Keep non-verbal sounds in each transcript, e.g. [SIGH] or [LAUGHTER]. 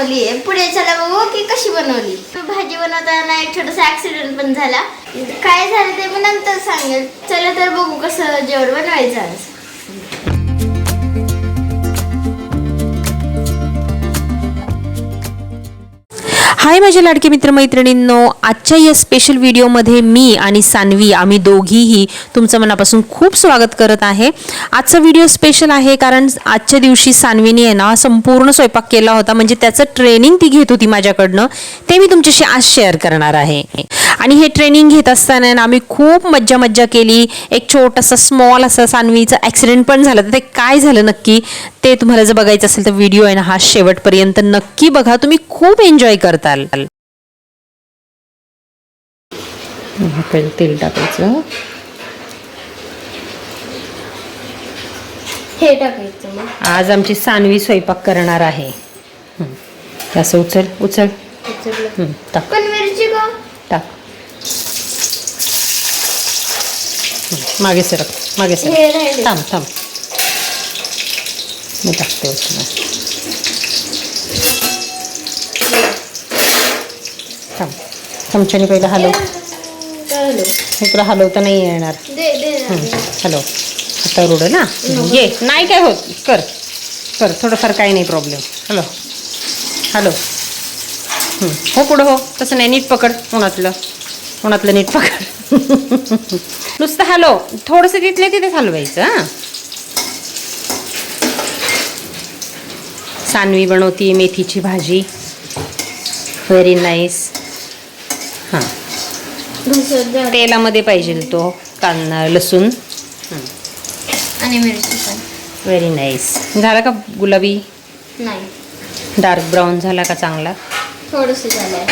बनवली आहे. पुढे चला बघू की कशी बनवली? भाजी बनवताना एक छोटासा ऍक्सिडेंट पण झाला. काय झालं ते मग नंतर सांगेल. चला तर बघू कसं जेवण बनवायचं हाय माझ्या लाडके मित्रमैत्रिणींनो आजच्या या स्पेशल व्हिडिओमध्ये मी आणि सान्वी आम्ही दोघीही तुमचं मनापासून खूप स्वागत करत आहे. आजचा व्हिडिओ स्पेशल आहे कारण आजच्या दिवशी सान्वीने आहे ना संपूर्ण स्वयंपाक केला होता. म्हणजे त्याचं ट्रेनिंग ती घेत होती माझ्याकडनं. ते मी तुमच्याशी आज शेअर करणार आहे. आणि हे ट्रेनिंग घेत असताना ना आम्ही खूप मज्जा मज्जा केली. एक छोटासा स्मॉल असा सान्वीचा ॲक्सिडेंट पण झाला. तर ते काय झालं नक्की? ते तुम्हाला जर बघायचं असेल तर व्हिडिओ आहे ना हा शेवटपर्यंत नक्की बघा. तुम्ही खूप एन्जॉय करताल. पहिलं तेल टाकायचं. हे टाकायचं मग. आज आमची सानवी स्वयंपाक करणार आहे. हं. असं उचल उचल. उचललं. हं, टाक. पण मिरची का टाक. हं, मागे सरक मागे हे सरक राहिले. थांब थांब. मी टाकते उचलून. चमच्याने पहिलं हलव. तुला हलवता नाही येणार. हॅलो आता उड ना? ये. नाही काय होत. कर. कर. थोडंफार काही नाही प्रॉब्लेम हॅलो हॅलो हं, पुढं हो. तसं नाही. नीट पकड. उन्हातलं. उन्हातलं नीट पकड. [LAUGHS] नुसतं हॅलो थोडंसं तिथल्या तिथेच हलवायचं हां. सानवी बनवती मेथीची भाजी. Very nice. तेलामध्ये पाहिजे तो कांदा लसूण. आणि मिरची व्हेरी नाईस झाला का गुलाबी? नाही. डार्क ब्राऊन झाला का चांगला? थोडस झालंय.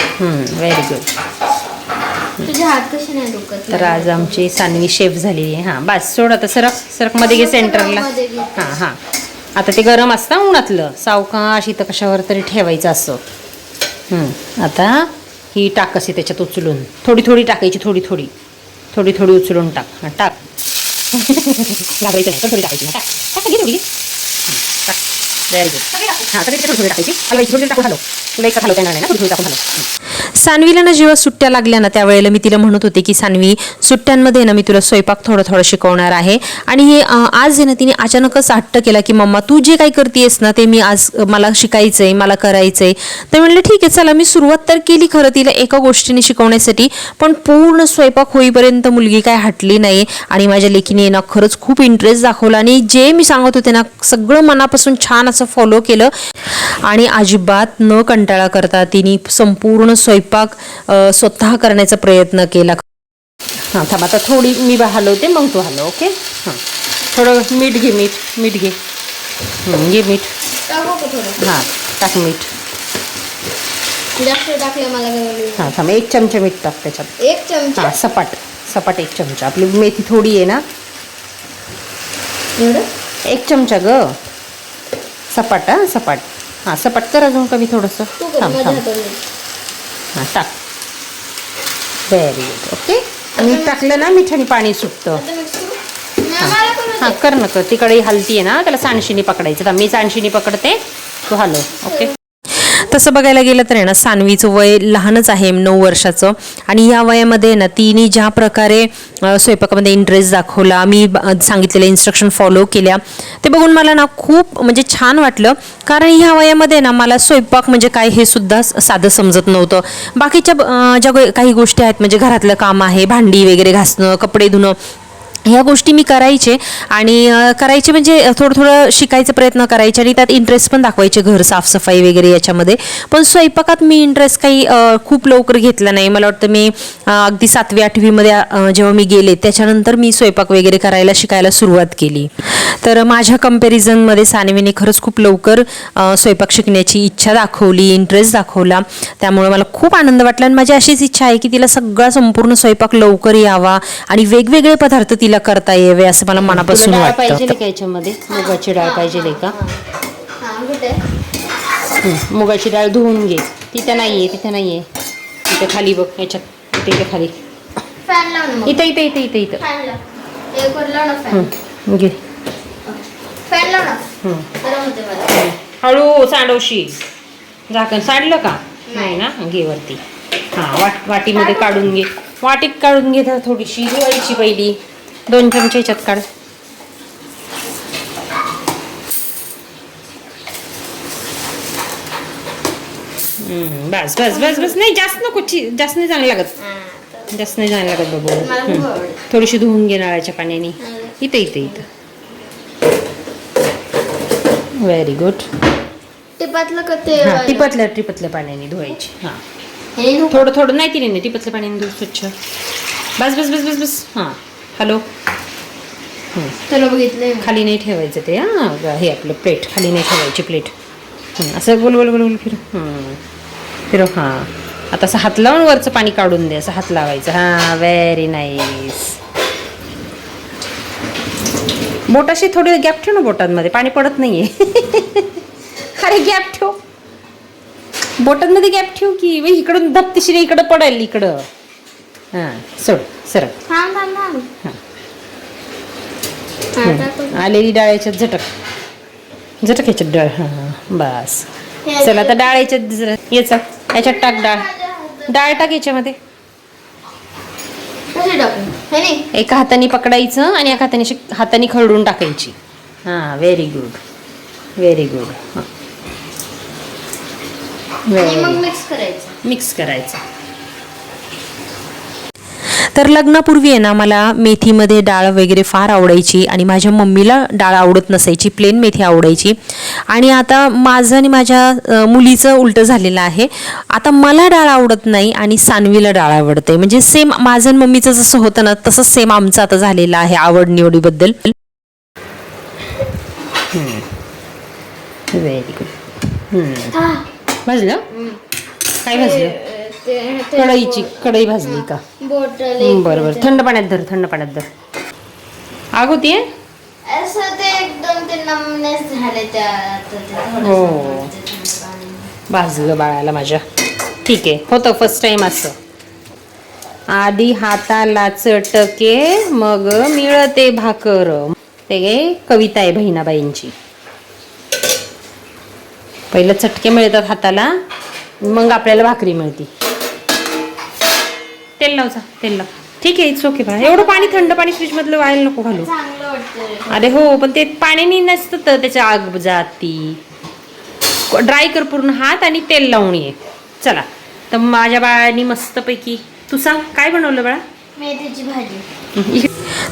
व्हेरी गुड तुझे हात कसे नाही दुखत? तर आज आमची सानवी शेफ झालेली आहे. हां बस सोड आता सरक सरकमध्ये घे. सेंटरला. हां हां. आता ते गरम असतं उन्हातलं. सावकाश इथं कशावर तरी ठेवायचं असं. आता ही टाक कशी त्याच्यात उचलून. थोडी थोडी टाकायची थोडी थोडी. थोडी थोडी उचलून टाक. हां टाक. [LAUGHS] घाबरायचं नाही थोडी टाकायची. टाक. टाक घे थोडी. टाक. व्हेरी गुड हां सगळी थोडी थोडी टाकायची. हलवायची थोडी टाकून हलव येणार नाही ना टाकून सानवीला ना जेव्हा सुट्ट्या लागल्या ना त्यावेळेला मी तिला म्हणत होते की सानवी सुट्ट्यांमध्ये ना मी तुला स्वयंपाक थोडं थोडं शिकवणार आहे. आणि हे आज आहे ना तिने अचानकच हट्ट केला की मम्मा तू जे काही करतेस ना ते मी आज मला शिकायचं आहे मला करायचं आहे तर म्हणलं ठीक आहे चला मी सुरुवात तर केली खरं तिला एका गोष्टीने शिकवण्यासाठी पण पूर्ण स्वयंपाक होईपर्यंत मुलगी काय हटली नाही आणि माझ्या लेखीने ना खरंच खूप इंटरेस्ट दाखवला आणि जे मी सांगत होते ना सगळं मनापासून छान असं फॉलो केलं. आणि अजिबात न कंटाळा करता तिने संपूर्ण स्वयंपाक स्वतः करण्याचा प्रयत्न केला. हां थांब आता थोडी मी बा हलवते मग तू हलव ओके? हां. थोडं मीठ घे मीठ मीठ घे. हं, घे मीठ. टाकू का थोडं? हां टाक मीठ. हां थांब एक चमचा मीठ टाक त्याच्यात. एक चमचा? हां सपाट सपाट एक चमचा. आपली मेथी थोडी आहे ना? एवढं? एक चमचा ग. सपाट हां सपाट. हां सपाट कर अजून कमी थोडंसं. तू कर थांब थांब. हां टाक. व्हेरी गुड ओके मीठ टाकलं ना मिठाने पाणी सुटतं. हां. कर ना कर. तिकडे हलती आहे ना त्याला सांडशीने पकडायचं. तर मी सांडशीने पकडते. तू हलव ओके तसं बघायला गेलं तर आहे ना सानवीचं वय लहानच आहे नऊ वर्षाचं. आणि या वयामध्ये ना तिने ज्या प्रकारे स्वयंपाकामध्ये इंटरेस्ट दाखवला मी सांगितलेल्या इन्स्ट्रक्शन फॉलो केल्या ते बघून मला ना खूप म्हणजे छान वाटलं. कारण ह्या वयामध्ये ना मला स्वयंपाक म्हणजे काय हे सुद्धा साधं समजत नव्हतं. बाकीच्या ज्या गो- काही गोष्टी आहेत म्हणजे घरातलं काम आहे भांडी वगैरे घासणं कपडे धुणं ह्या गोष्टी मी करायचे आणि करायचे म्हणजे थोडं थोडं शिकायचा प्रयत्न करायचे आणि त्यात इंटरेस्ट पण दाखवायचे घर साफसफाई वगैरे याच्यामध्ये. पण स्वयंपाकात मी इंटरेस्ट काही खूप लवकर घेतला नाही. मला वाटतं मी अगदी सातवी आठवीमध्ये जेव्हा मी गेले त्याच्यानंतर मी स्वयंपाक वगैरे करायला शिकायला सुरुवात केली. तर माझ्या कम्पॅरिझनमध्ये सानवीने खरंच खूप लवकर स्वयंपाक शिकण्याची इच्छा दाखवली इंटरेस्ट दाखवला. त्यामुळे मला खूप आनंद वाटला आणि माझी अशीच इच्छा आहे की तिला सगळा संपूर्ण स्वयंपाक लवकर यावा आणि वेगवेगळे पदार्थ तिला करता यावे असं मला मनापासून वाटतं. का याच्यामध्ये? मुगाची डाळ पाहिजे का? हां मुगाची डाळ धुवून घे. तिथं नाहीये तिथं नाहीये. इथं खाली बघ याच्यात. इथे इथे खाली. फॅन लाव ना मग. इथं इथं इथं इथं इथं. फॅन लाव. एक वर लाव ना फॅन हं, घे. फॅन लाव ना. हं. गरम होते मला हळू सांडवशी झाकण साडलं का? नाही ना? घे वरती. हां वाट वाटीमध्ये काढून घे. वाटीत काढून घे तर थोडीशी. धुवायची पहिली. दोन चमचे याच्यात काढ हम्म, बस बस बस बस. नाही जास्त नको जास्त नाही चांगलं लागत. हा, जास्त नाही चांगलं लागत बाबू. आवडतं. थोडीशी धुवून घे नळाच्या पाण्याने. इथं इथं इथं. व्हेरी गुड टिपातलं का ते हां टिपतल्या टिपतल्या पाण्याने धुवायची. हां. हे. थोडं थोडं. नाही तिने नाही टिपतल्या पाण्याने धुव स्वच्छ. बस बस बस बस बस. हां. हॅलो. मी. खाली नाही ठेवायचं ते हां हे आपलं प्लेट खाली नाही ठेवायची प्लेट. असं गोल गोल गोल गोल फिर. हं. फिरव हां. आता असं हात लावून वरचं पाणी काढून दे असं हात लावायचं. हां व्हेरी नाईस बोटाशी थोडी गॅप ठेव ना बोटांमध्ये पाणी पडत नाहीये. [LAUGHS] अरे गॅप ठेव. बोटांमध्ये गॅप ठेव की इकडून धप्तीशीर इकडं पडेल इकडं. हां सोड सरक. थांब थांब थांब. हां. टाकून. आलेली डाळ्याच्यात झटक. झटक याच्यात डाळ हां बस. चला आता डाळ याच्यात जरा- याचा याच्यात टाक डाळ. डाळ टाक याच्यामध्ये. कशी टाकू? हे नाही. एका हाताने पकडायचं आणि एका हाताने अशी हाताने खरडून टाकायची. हां व्हेरी गुड व्हेरी गुड आणि मग मिक्स करायचं. मिक्स करायचं. तर लग्नापूर्वी आहे ना मला मेथीमध्ये डाळ वगैरे फार आवडायची आणि माझ्या मम्मीला डाळ आवडत नसायची प्लेन मेथी आवडायची. आणि आता माझं आणि माझ्या मुलीचं उलटं झालेलं आहे. आता मला डाळ आवडत नाही आणि सानवीला डाळ आवडते म्हणजे सेम माझं आणि मम्मीचं जसं होतं ना तसंच सेम आमचं आता झालेलं आहे आवड निवडीबद्दल व्हेरी गुड हा. भाजलं? काय भाजलं? कढईची कढई भाजली का? बरं बरं. थंड पाण्यात धर थंड पाण्यात धर. आग होतीये असं ते एकदम ते नमनेस झाले त्या आता ते थोडंसं हो. भाजलं बाळाला माझ्या. ठीक आहे होतं फर्स्ट टाइम असं. आधी हाताला चटके मग मिळते भाकर. ते कविता आहे बहिणाबाईंची. पहिलं चटके मिळतात हाताला मग आपल्याला भाकरी मिळते. तेल लावचा तेल लाव. ठीक आहे इट्स ओके बाळा. एवढं पाणी थंड पाणी फ्रीजमधलं व्हायला नको घालू. अरे हो पण ते पाण्याने नसतं तर त्याच्या आग जाती. ड्राय कर पूर्ण हात आणि तेल लावून ये. चला. तर माझ्या बाळाने मस्तपैकी तू सांग काय बनवलं बाळा? मेथीची भाजी.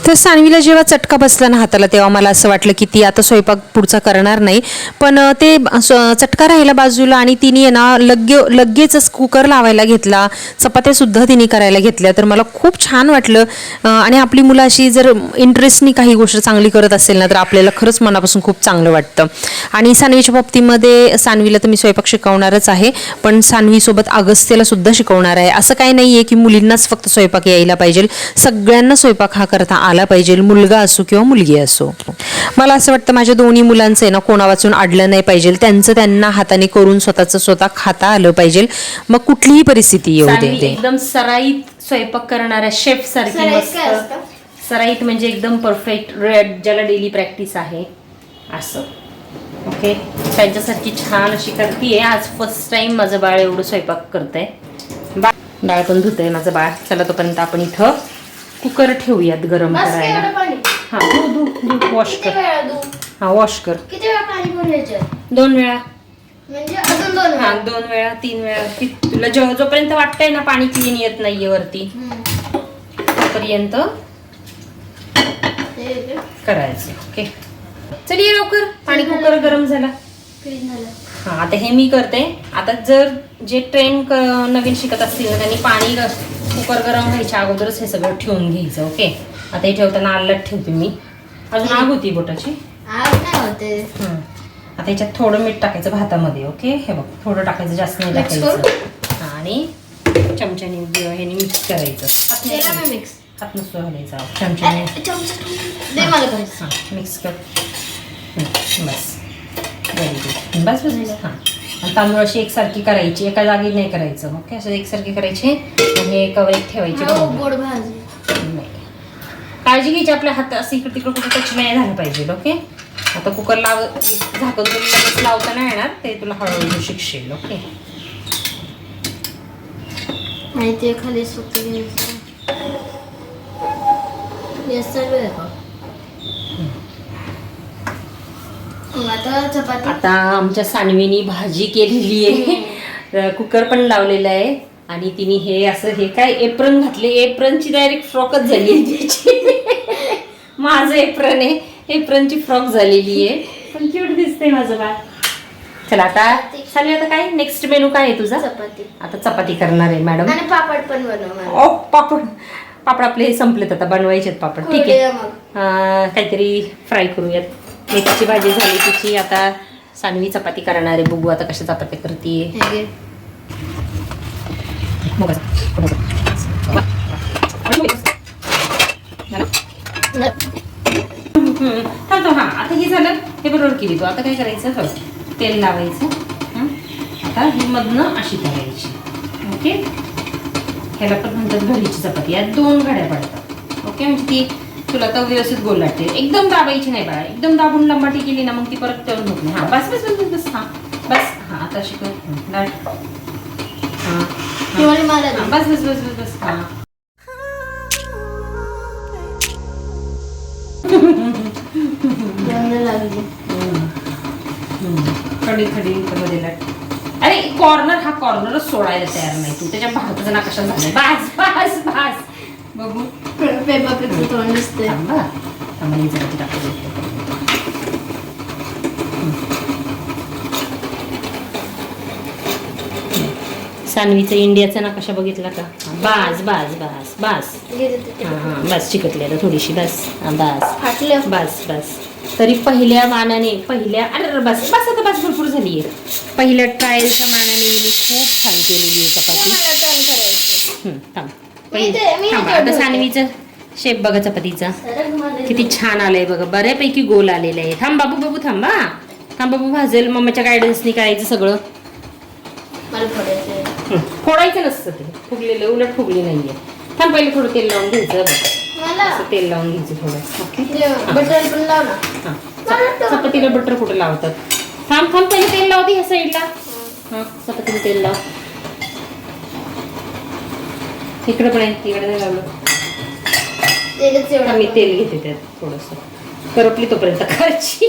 तर सानवीला जेव्हा चटका बसला ना हाताला तेव्हा मला असं वाटलं की ती आता स्वयंपाक पुढचा करणार नाही. पण ते स- चटका राहिला बाजूला आणि तिने आहे ना लगे लगेचच कुकर लावायला घेतला. चपात्यासुद्धा तिने करायला घेतल्या. तर मला खूप छान वाटलं. आणि आपली मुलं अशी जर इंटरेस्टनी काही गोष्ट चांगली करत असेल ना तर आपल्याला खरंच मनापासून खूप चांगलं वाटतं. आणि सानवीच्या बाबतीमध्ये सानवीला तर मी स्वयंपाक शिकवणारच आहे. पण सानवीसोबत अगस्त्यला सुद्धा शिकवणार आहे. असं काही नाही आहे की मुलींनाच फक्त स्वयंपाक यायला पाहिजे. सगळ्यांना स्वयंपाक हा करता आला पाहिजे मुलगा असो किंवा मुलगी असो. मला असं वाटतं माझ्या दोन्ही मुलांचं आहे ना कोणा वाचून अडलं नाही पाहिजे. त्यांचं त्यांना हाताने करून स्वतःचं स्वतः खाता आलं पाहिजे. मग कुठलीही परिस्थिती येऊ दे एकदम सराईत स्वयंपाक करणाऱ्या शेफ सारखी सराईत मस्त. असतं? सराईत म्हणजे एकदम परफेक्ट रेड ज्याला डेली प्रॅक्टिस आहे. असं. ओके त्यांच्यासारखी छान अशी करतीये. आज फर्स्ट टाइम माझं बाळ एवढं स्वयंपाक करतंय. बा डाळ पण धुतंय माझं बाळ. चला तोपर्यंत आपण इथं कुकर ठेवूयात गरम बस करायला. एवढं पाणी. हा धु धु धु वॉश किती कर वेळा दू हा वॉश कर. किती वेळा पाणी दोन वेळा. म्हणजे अजून दोन हा वेळा दोन वेळा तीन वेळा. तुला जो जोपर्यंत वाटतंय ना पाणी क्लीन येत नाहीये वरती हम्म. तोपर्यंत ते. करायचं ओके चल ये लवकर. पाणी कुकर गरम झाला. Clean झालं. हा आता हे मी करते. आता जर जे ट्रेन क- नवीन शिकत असतील ना त्यांनी पाणी कुकर गरम व्हायच्या अगोदरच हे सगळं ठेवून घ्यायचं ओके आता हे ठेवताना आल्लट ठेवते मी. अजून आग होती बोटाची? आग नाही होते. हं. आता याच्यात थोडं मीठ टाकायचं भातामध्ये ओके हे बघ थोडं टाकायचं जास्त नाही टाकायचं. आणि चमच्याने ह्याने मिक्स करायचं. मिक्स हात नसतो घालायचा चमच्याने. मिक्स कर. बस. व्हेरी गुड बस बस हां. आणि तांदूळ अशी एकसारखी करायची एका जागी नाही करायचं. ओके असं एकसारखी करायची? आणि एकावर एक ठेवायची. काळजी घ्यायची आपल्या हात असं इकडे तिकडे कुठे टच नाही झालं पाहिजे ओके? आता कुकर लाव तुला लगेच लावता नाही येणार ते तुला हळूहळू शिकशील ओके? माहिती आहे खाली सुकते घ्यायचं गॅस चालू आहे का मग आता चपाती? आता आमच्या सानवीनी भाजी केलेली आहे. कुकर पण लावलेला आहे. आणि तिने हे असं हे काय एप्रन घातले. एप्रनची डायरेक्ट फ्रॉकच झाली आहे तिची. माझं एप्रन आहे. एप्रनची फ्रॉक झालेली आहे. पण क्यूट दिसते माझं बाळ. चला आता चालेल आता काय? नेक्स्ट मेनू काय आहे तुझा? चपाती. आता चपाती करणार आहे मॅडम आणि पापड पण बनवणार ओ पापड. पापड आपले हे संपलेत आता बनवायचे आहेत पापड. ठीक आहे. काहीतरी फ्राय करूयात. मेथीची भाजी झाली तिची. आता सानवी चपाती करणार आहे. बघू आता कशा चपात्या करते. हे घे. थांबतो हा आता हे झालं. हे बरोबर केली तू. आता काय करायचं? बघ तेल लावायचं. हं? आता ही मधनं अशी करायची. ओके? ह्याला पण म्हणतात घडीची चपाती. यात दोन घड्या पडतात. ओके? म्हणजे ती तुला तर व्यवस्थित गोल लागते. एकदम दाबायची नाही बाळा. एकदम दाबून लंबाटी केली ना मग ती परत तळून होत नाही. हा बस बस बस बस हा. बस. हा आता लाट हा. हा, बस बस बस बस बस. हा. खडी खडी मध्ये लाट अरे कॉर्नर हा कॉर्नरच सोडायला तयार नाही तू. त्याच्या भारताचा नकाशा झालाय. बास बास बास. बघू. पेपा पेपचं तोंड दिसतंय थांबा थांबा हे जरा टाकू दे. सानवीचा इंडियाचा नकाशा बघितला का बास बास बास बास. हा हा बस चिकटली आता थोडीशी बस हा बास फाटलं बस बस तरी पहिल्या मानाने पहिल्या अरे बस बस आता बस भरपूर झाली आहे पहिल्या ट्रायलच्या मानाने मी खूप छान केलेली आहे चपाती हम्म, थांब थांब, आता. सानवीचं शेप बघा चपातीचा. किती छान आलंय बघा. बऱ्यापैकी गोल आलेलं आहे थांब बाबू बाबू थांबा. थांब बाबू भाजेल. मम्माच्या गायडन्सनी करायचं सगळं. फोडायचं नसतं ते. फुगलेलं उलट फुगली नाहीये. थांब पहिले थोडं तेल लावून घ्यायचं बघ. तेल लावून घ्यायचं थोडं. बटर पण लाव चपातीला बटर कुठं लावतात? थांब थांब पहिले तेल लावते ह्या साईडला हा चपातीला तेल लाव. इकडे पण आहे तिकडे नाही लावलं. तेलच एवढं मी तेल घेते त्यात थोडस. करपली तोपर्यंत खायची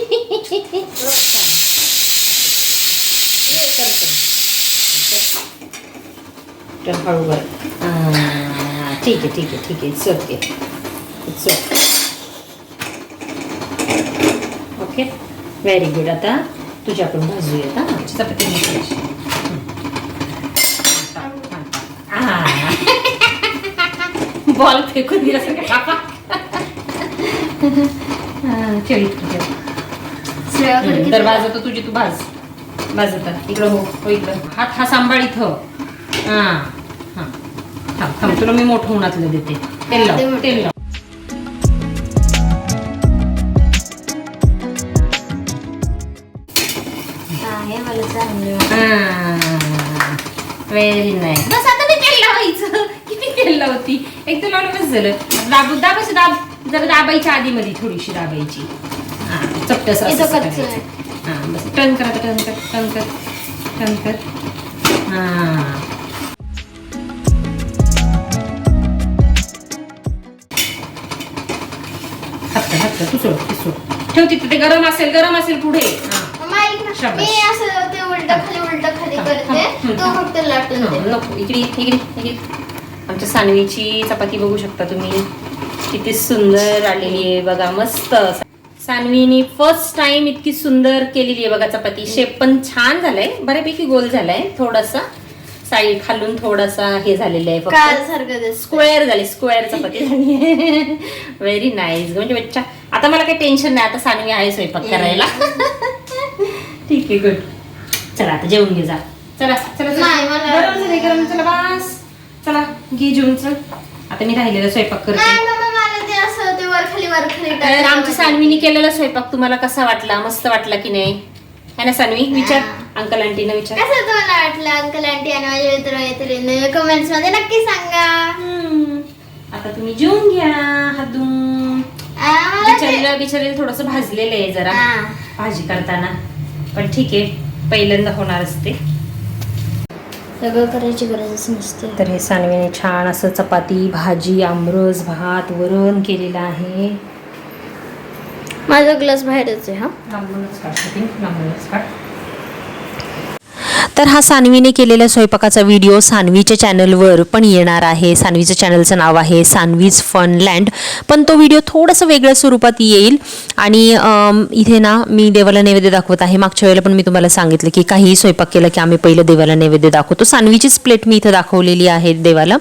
हळू हा, ठीक आहे ठीक आहे ठीक आहे. It's okay it's okay. Okay very good आता तुझ्याकडून भाजूयात हा चपाती अशी. बॉल फेकून दिला खडकीत तर भाज आता तुझी तू भाज. भाज आता इकडं हो हो इकडं. हात हा सांभाळ इथं. हा हा. थांब थांब तुला मी मोठं उन्हातलं देते. तेल लाव. तेल लाव. व्हेरी नाईस बस आता मी तेल लावायचं. किती तेल लावती? एक तर बस झालं दाब दाब असं दाब जरा दाबायच्या आधी मध्ये थोडीशी दाबायची. हा चपटस इथं असं कच्चं करायचं. हा बस. टर्न कर कर टर्न कर टर्न कर. हा. हत्ता हत्ता ठेव तिथे ते गरम असेल गरम असेल पुढे. हा. मम्मा ऐक ना शाबास. मी असं ते उलट खाली उलट खाली करते. तो. फक्त लाटून दे नको. इकडे इकडे इकडे आमच्या सानवीची चपाती बघू शकता तुम्ही. किती सुंदर आलेली आहे बघा मस्त. सानवीने फर्स्ट टाइम इतकी सुंदर केलेली आहे बघा चपाती. शेप पण छान झालाय बऱ्यापैकी गोल झालाय थोडासा. साईड खालून थोडासा हे झालेलं आहे फक्त. स्क्वेअर झाली स्क्वेअर चपाती झाली. व्हेरी नाईस म्हणजे बच्चा आता मला काही टेन्शन नाही आता सानवी आहे स्वयंपाक करायला. [LAUGHS] ठीक आहे गुड चला आता जेवून घे जा. चला चला चला बास. चला घे जेवून चल. आता मी राहिलेला स्वयंपाक करते. नाही मम्मा मला ते असं ते वर खाली वर खाली तर. आमच्या सानवीने केलेला स्वयंपाक तुम्हाला कसा वाटला? मस्त वाटला की नाही? है ना सानवी? विचार. हा. अंकल आंटीनं विचार. कसं तुम्हाला वाटलं अंकल आंटी आणि माझे मित्र मैत्रिणी? कमेंट्समध्ये नक्की सांगा. हम्म. आता तुम्ही जेवून घ्या हात धुवून आम्हाला ते- बिचारीला बिचारीला थोडंसं भाजलेलं आहे जरा हा. भाजी करताना. पण ठीक आहे पहिल्यांदा होणार असते सगळं करायची गरजच नसते. तर हे सानवीने छान असं चपाती भाजी आमरस भात वरण केलेलं आहे. माझा ग्लास बाहेरच आहे हा. लांबूनच काढ लांबूनच काढ. तर हा सानवीने केलेल्या स्वयंपाकाचा व्हिडिओ सानवीच्या चॅनलवर पण येणार आहे. सानवीचं चॅनलचं नाव आहे सानवीज फनलँड पण तो व्हिडिओ थोडंसं वेगळ्या स्वरूपात येईल. आणि इथे ना मी देवाला नैवेद्य दाखवत आहे. मागच्या वेळेला पण मी तुम्हाला सांगितलं की काहीही स्वयंपाक केला की आम्ही पहिलं देवाला नैवेद्य दाखवतो. सानवीचीच प्लेट मी इथं दाखवलेली आहे देवाला.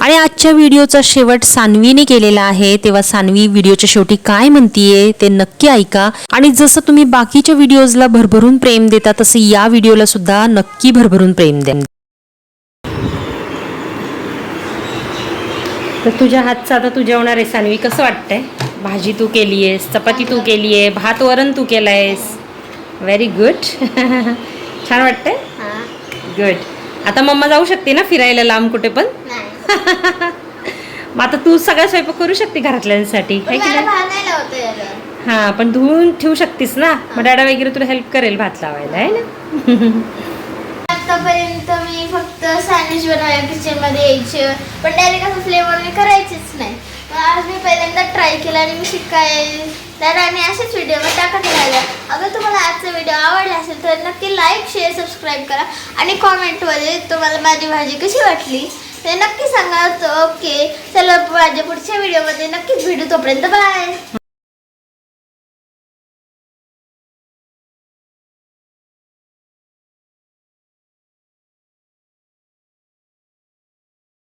आणि आजच्या व्हिडिओचा शेवट सानवीने केलेला आहे. तेव्हा सानवी व्हिडिओच्या शेवटी काय म्हणतीये ते नक्की ऐका. आणि जसं तुम्ही बाकीच्या व्हिडिओजला भरभरून प्रेम देता तसं या व्हिडिओला सुद्धा नक्की भरभरून प्रेम द्या. तर तुझ्या हातचं आता तू जेवणार आहे सानवी. कसं वाटतंय? भाजी तू केली आहेस चपाती तू केली आहे भात वरण तू केलं आहेस व्हेरी गुड छान वाटतंय? हा. गुड आता मम्मा जाऊ शकते ना फिरायला लांब कुठे पण? नाही. [LAUGHS] मग आता तू सगळा स्वयंपाक करू शकते घरातल्यांसाठी काय की नाही? हा पण धुवून ठेवू शकतेस ना? मग डॅडा वगैरे तुला हेल्प करेल भात लावायला आहे ना? [LAUGHS] आतापर्यंत मी फक्त सँडविच बनवायला किचनमध्ये यायचे. पण डायरेक्ट असं फ्लेवर मी करायचीच नाही. मग आज मी पहिल्यांदा ट्राय केला आणि मी शिकाय तर आणि असेच व्हिडिओ मी टाकत राहिला. अगर तुम्हाला आजचा व्हिडिओ आवडला असेल तर नक्की लाईक शेअर सबस्क्राईब करा. आणि कॉमेंटमध्ये तुम्हाला माझी भाजी कशी वाटली? ते नक्की सांगा. ओके. चला माझ्या पुढच्या व्हिडिओमध्ये नक्कीच भेटू. तोपर्यंत बाय